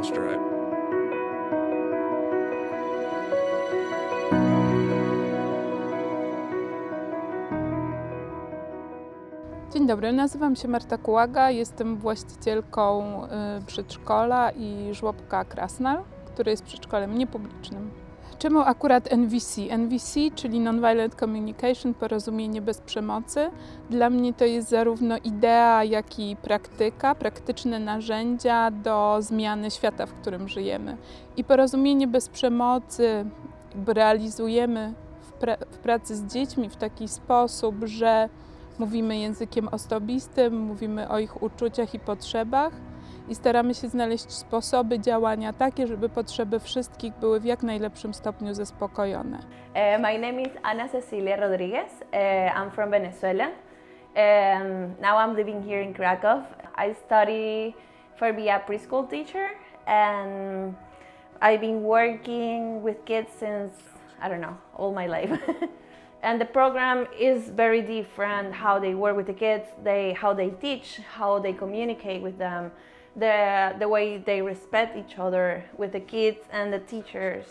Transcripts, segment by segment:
pinstripe. Dzień dobry, nazywam się Marta Kułaga, jestem właścicielką y, przedszkola i żłobka Krasnal, które jest przedszkolem niepublicznym. Czemu akurat NVC? NVC, czyli Nonviolent Communication, porozumienie bez przemocy. Dla mnie to jest zarówno idea, jak i praktyka, praktyczne narzędzia do zmiany świata, w którym żyjemy. I porozumienie bez przemocy realizujemy w, pra- w pracy z dziećmi w taki sposób, że Mówimy językiem osobistym, mówimy o ich uczuciach i potrzebach i staramy się znaleźć sposoby działania takie, żeby potrzeby wszystkich były w jak najlepszym stopniu zaspokojone. Uh, my name is Ana Cecilia Rodriguez. Uh, I'm from Venezuela. Um, now I'm living here in Krakow. I study for be a preschool teacher, and I've been working with kids since I don't know all my life. and the program is very different. How they work with the kids, they how they teach, how they communicate with them, the the way they respect each other with the kids and the teachers.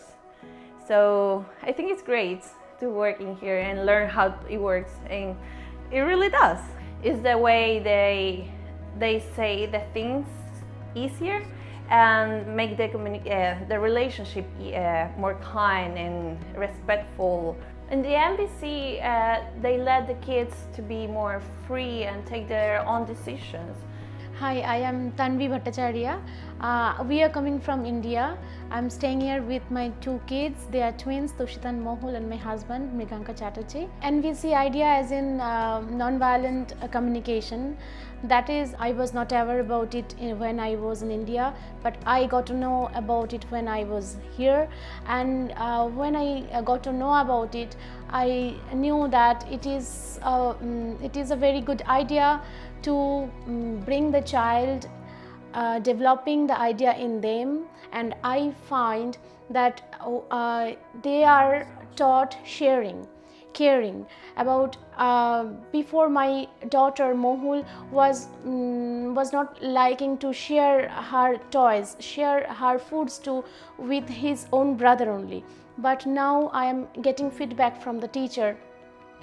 So I think it's great to work in here and learn how it works, and it really does. It's the way they they say the things easier and make the uh, the relationship uh, more kind and respectful. In the MBC, uh, they let the kids to be more free and take their own decisions. Hi, I am Tanvi Bhattacharya. Uh, we are coming from India. I'm staying here with my two kids. They are twins, Toshitan Mohul and my husband, Mriganka Chatterjee. NVC idea as in uh, non-violent uh, communication. That is, I was not aware about it in, when I was in India, but I got to know about it when I was here. And uh, when I uh, got to know about it, I knew that it is uh, mm, it is a very good idea to mm, bring the child uh, developing the idea in them and i find that uh, they are taught sharing caring about uh, before my daughter mohul was mm, was not liking to share her toys share her foods to with his own brother only. But now i am getting feedback from the teacher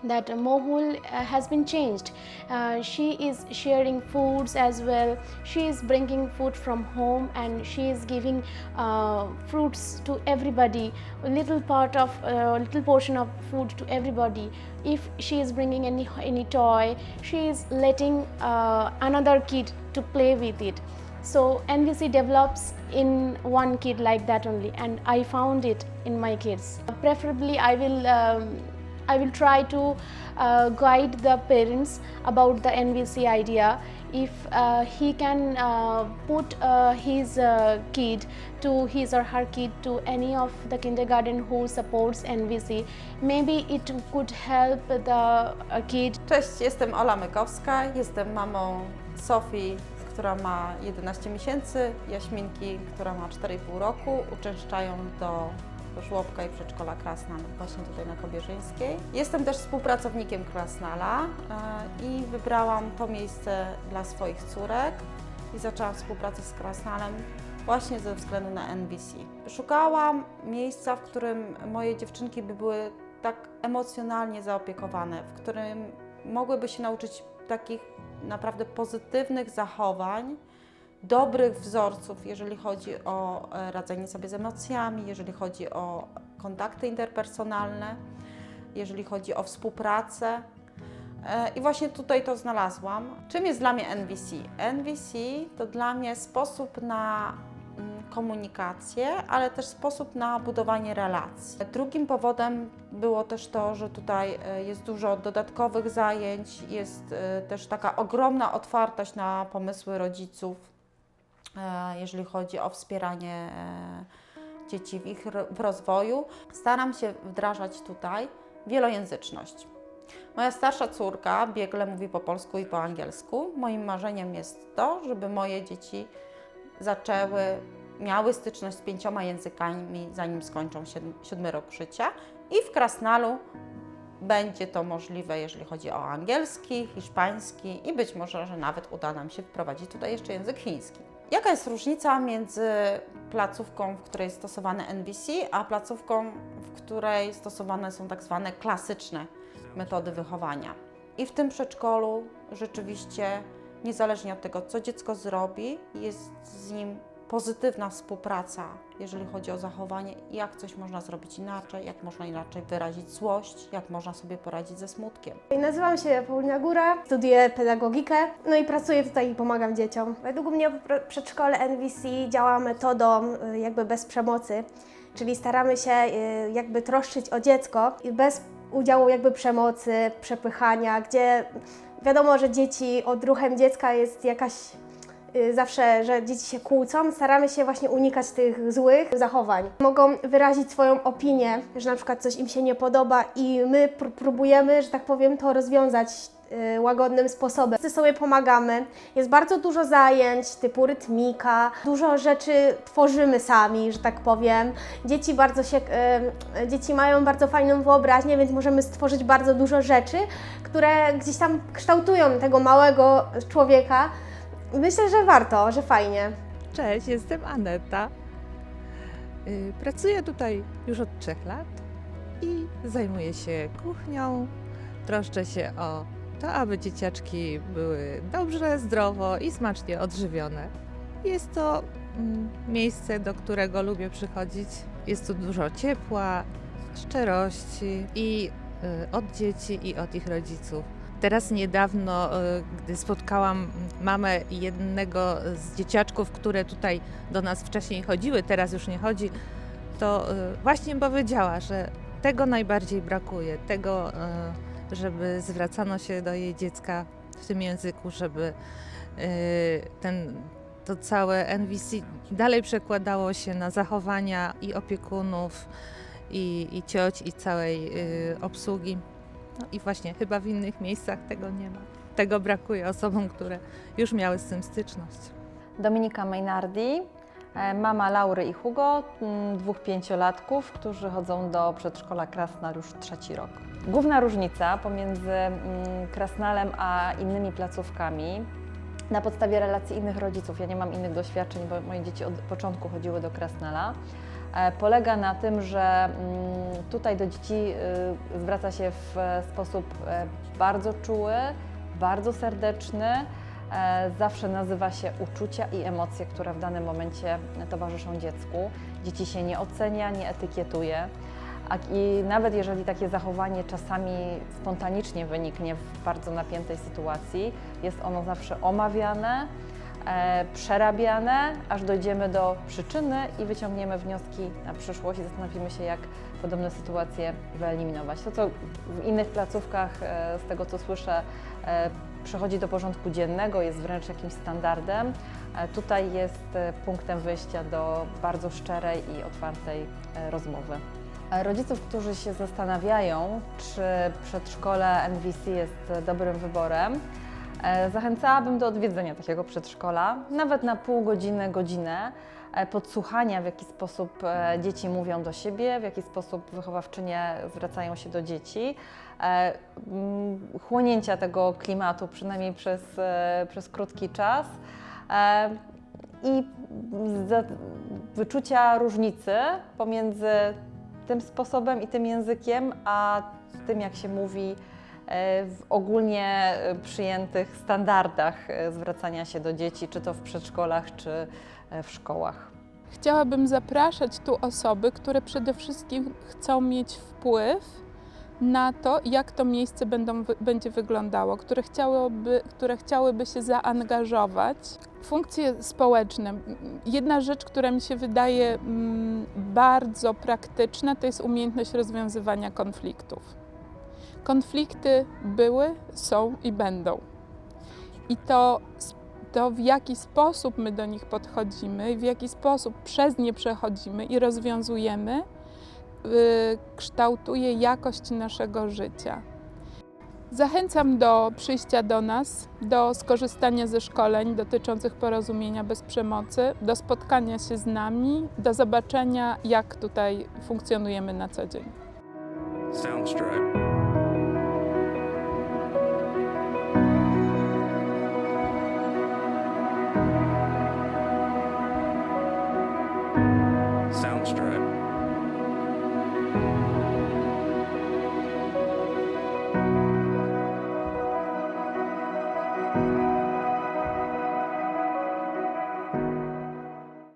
that Mohul uh, has been changed. Uh, she is sharing foods as well. She is bringing food from home and she is giving uh, fruits to everybody. A little part of, a little portion of food to everybody. If she is bringing any any toy, she is letting uh, another kid to play with it. So NVC develops in one kid like that only, and I found it in my kids. Preferably, I will. Um, I will try to uh, guide the parents about the NVC idea. If uh, he can uh, put uh, his uh, kid to his or her kid to any of the kindergarten who supports NVC, maybe it could help the uh, kid Cześć, jestem Ola Mykowska, jestem mamą Sofii, która ma 11 miesięcy, Jaśminki, która ma 4,5 roku, uczęszczają do żłobka i przedszkola Krasnal właśnie tutaj na Kobierzyńskiej. Jestem też współpracownikiem Krasnala e, i wybrałam to miejsce dla swoich córek i zaczęłam współpracę z Krasnalem właśnie ze względu na NBC. Szukałam miejsca, w którym moje dziewczynki by były tak emocjonalnie zaopiekowane, w którym mogłyby się nauczyć takich naprawdę pozytywnych zachowań, dobrych wzorców, jeżeli chodzi o e, radzenie sobie z emocjami, jeżeli chodzi o kontakty interpersonalne, jeżeli chodzi o współpracę. E, I właśnie tutaj to znalazłam. Czym jest dla mnie NVC? NVC to dla mnie sposób na mm, komunikację, ale też sposób na budowanie relacji. Drugim powodem było też to, że tutaj e, jest dużo dodatkowych zajęć, jest też taka ogromna otwartość na pomysły rodziców, jeżeli chodzi o wspieranie e, dzieci w ich rozwoju. Staram się wdrażać tutaj wielojęzyczność. Moja starsza córka biegle mówi po polsku i po angielsku. Moim marzeniem jest to, żeby moje dzieci zaczęły, miały styczność z pięcioma językami, zanim skończą siódmy rok życia. I w Krasnalu będzie to możliwe, jeżeli chodzi o angielski, hiszpański i być może, że nawet uda nam się wprowadzić tutaj jeszcze język chiński. Jaka jest różnica między placówką, w której jest stosowane NVC, a placówką, w której stosowane są tak zwane klasyczne metody wychowania. I w tym przedszkolu rzeczywiście, niezależnie od tego, co dziecko zrobi, jest z nim pozytywna współpraca, jeżeli chodzi o zachowanie, jak coś można zrobić inaczej, jak można inaczej wyrazić złość, jak można sobie poradzić ze smutkiem. Nazywam się Paulina Góra, studiuję pedagogikę, no i pracuję tutaj i pomagam dzieciom. Według mnie w przedszkole NVC działa metodą y, jakby bez przemocy, czyli staramy się y, jakby troszczyć o dziecko i bez udziału jakby przemocy, przepychania, gdzie wiadomo, że dzieci, odruchem dziecka jest jakaś zawsze, że dzieci się kłócą, staramy się właśnie unikać tych złych zachowań. Mogą wyrazić swoją opinię, że na przykład coś im się nie podoba i my pr- próbujemy, że tak powiem, to rozwiązać y, łagodnym sposobem. Wszyscy sobie pomagamy. Jest bardzo dużo zajęć typu rytmika, dużo rzeczy tworzymy sami, że tak powiem. Dzieci bardzo się, y, dzieci mają bardzo fajną wyobraźnię, więc możemy stworzyć bardzo dużo rzeczy, które gdzieś tam kształtują tego małego człowieka. Myślę, że warto, że fajnie. Cześć, jestem Aneta. Y, Pracuję tutaj już od trzech lat i zajmuję się kuchnią. Troszczę się o to, aby dzieciaczki były dobrze, zdrowo i smacznie odżywione. Jest to mm, miejsce, do którego lubię przychodzić. Jest tu dużo ciepła, szczerości i y, od dzieci, i od ich rodziców. Teraz niedawno, y, gdy spotkałam mamę jednego z dzieciaczków, które tutaj do nas wcześniej chodziły, teraz już nie chodzi, to y, właśnie powiedziała, że tego najbardziej brakuje, tego, y, żeby zwracano się do jej dziecka w tym języku, żeby ten, to całe NVC dalej przekładało się na zachowania i opiekunów, i, i cioć, i całej obsługi. No i właśnie, chyba w innych miejscach tego nie ma. Tego brakuje osobom, które już miały z tym styczność. Dominika Maynardi, e, mama Laury i Hugo, dwóch pięciolatków, którzy chodzą do przedszkola Krasnal już trzeci rok. Główna różnica pomiędzy Krasnalem a innymi placówkami na podstawie relacji innych rodziców, ja nie mam innych doświadczeń, bo moje dzieci od początku chodziły do Krasnala, polega na tym, że mm, tutaj do dzieci y, zwraca się w sposób e, bardzo czuły, bardzo serdeczny, E, Zawsze nazywa się uczucia i emocje, które w danym momencie towarzyszą dziecku. Dzieci się nie ocenia, nie etykietuje. I nawet jeżeli takie zachowanie czasami spontanicznie wyniknie w bardzo napiętej sytuacji, jest ono zawsze omawiane, e, przerabiane, aż dojdziemy do przyczyny i wyciągniemy wnioski na przyszłość i zastanowimy się, jak podobne sytuacje wyeliminować. To, co w innych placówkach, e, z tego co słyszę, e, przechodzi do porządku dziennego, jest wręcz jakimś standardem. E, Tutaj jest e, punktem wyjścia do bardzo szczerej i otwartej e, rozmowy. E, Rodziców, którzy się zastanawiają, czy przedszkole NVC jest dobrym wyborem, e, zachęcałabym do odwiedzenia takiego przedszkola, nawet na pół godziny, godzinę, e, podsłuchania, w jaki sposób e, dzieci mówią do siebie, w jaki sposób wychowawczynie zwracają się do dzieci, e, chłonięcia tego klimatu, przynajmniej przez, e, przez krótki czas. e, I wyczucia różnicy pomiędzy tym sposobem i tym językiem, a tym, jak się mówi e, w ogólnie e, przyjętych standardach e, zwracania się do dzieci, czy to w przedszkolach, czy e, w szkołach. Chciałabym zapraszać tu osoby, które przede wszystkim chcą mieć wpływ na to, jak to miejsce będą, będzie wyglądało, które chciałyby, które chciałyby się zaangażować. Funkcje społeczne. Jedna rzecz, która mi się wydaje mm, bardzo praktyczna, to jest umiejętność rozwiązywania konfliktów. Konflikty były, są i będą. I to to w jaki sposób my do nich podchodzimy, w jaki sposób przez nie przechodzimy i rozwiązujemy, y, kształtuje jakość naszego życia. Zachęcam do przyjścia do nas, do skorzystania ze szkoleń dotyczących porozumienia bez przemocy, do spotkania się z nami, do zobaczenia, jak tutaj funkcjonujemy na co dzień. Soundstripe.